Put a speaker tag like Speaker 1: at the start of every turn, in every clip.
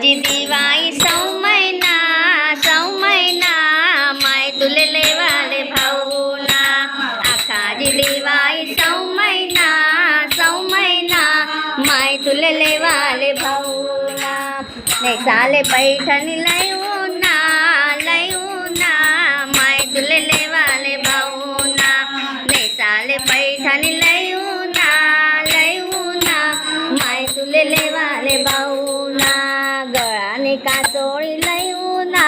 Speaker 1: આજ દિવાળી સૌ મહિના સૌ મહિના માય તુલે वाले ભાવના આખા જ દિવાળી સૌ सौ સૌ મહિના માય તુલે લેવાલે ભાવના ને સાલે પૈઠાની લાયું गळाने काचोळी लयू ना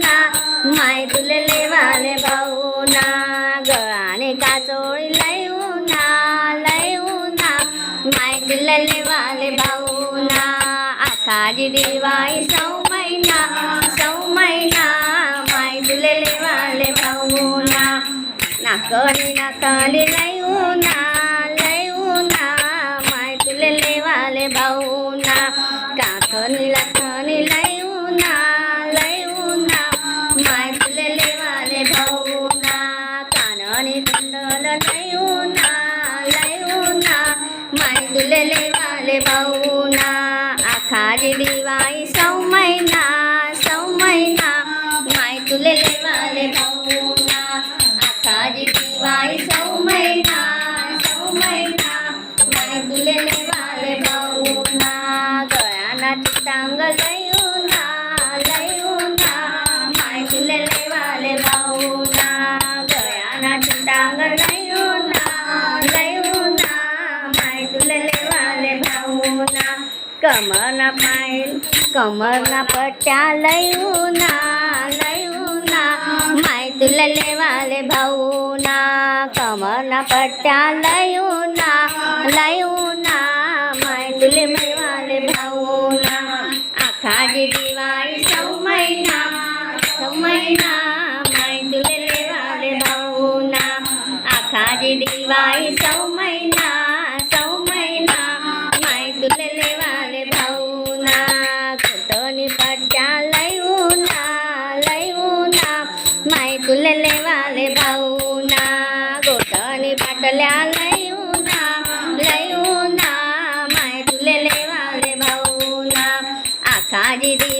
Speaker 1: ना माय तुले लेवाले भाऊ ना गळाने काचोळी लयू ना लयू ना माय तुले लेवाले भाऊ ना आखाजी दिवाळी सौ महिना सौ महिना माय तुले लेवाले भाऊ ना नाकली नाकाली लयू કાકની લખની લયું ના લયું ના માયતુલે લેવાને ભવના કાનની કંડલ લયું ના લયું ના માયતુલે લેવાને ભવના આખા જેવી વાઈ સૌ મહિના સૌ મહિના માયતુલે લેવાને ભવના આખા જેવી વાઈ સૌ મહિના गळ्याना टांग लयू ना लयू ना माय तुले लेवाले भाऊ ना गळ्याना टांग लयू ना लयू ना माय तुले लेवाले भाऊ ना कमरना पाय कमरना पट्ट्या लयू ना लयू माय तुला लेवाले भाऊ ना कमरना पट्ट्या लयू ना સાજે દિવાળી સૌ મહિના સૌ મહિના માંડુલે લેવા લે ભાવના. આખા જે દિવાળી સૌ મહિના સૌ મહિના માંડુલે લેવા લે ભાવના. ખોટોની પડતા લઈવું ના લઈવું ના માય તુલે લેવા લે ભાવના. ગોટોની પાટલ્યા લઈવું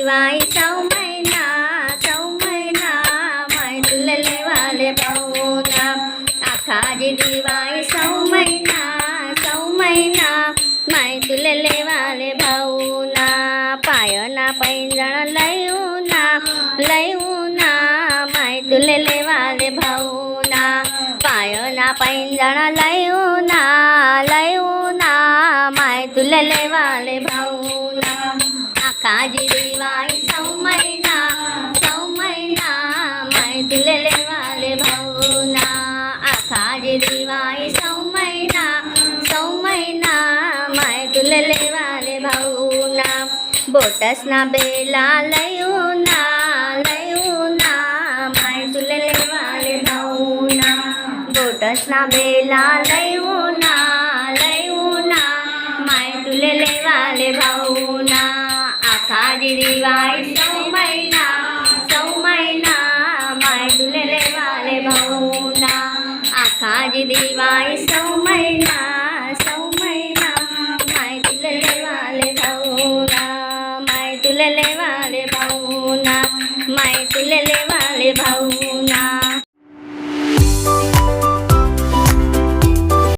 Speaker 1: आखाजी दिवाळी सौ महिना सौ महिना माय तुले लेवाले भाऊ ना आखाजी दिवाळी सौ महिना सौ महिना माय तुले लेवाले भाऊ ना पायना पैंजण लयू ना लयू ना माय तुले लेवाले भाऊ ना पायना पैंजण लयू બોટસના બેલા લયું ના લયું ના માય તુલે લેવાલે ભાવના બોટસના બેલા લયું ના લયું ના માય તુલે લેવાલે ભાવના આખા જ દિવાય સૌ મહિના સૌ મહિના માય તુલે લેવાલે ભાવના આખા જ દિવાય સૌ મહિના फुलले वाले भाऊ.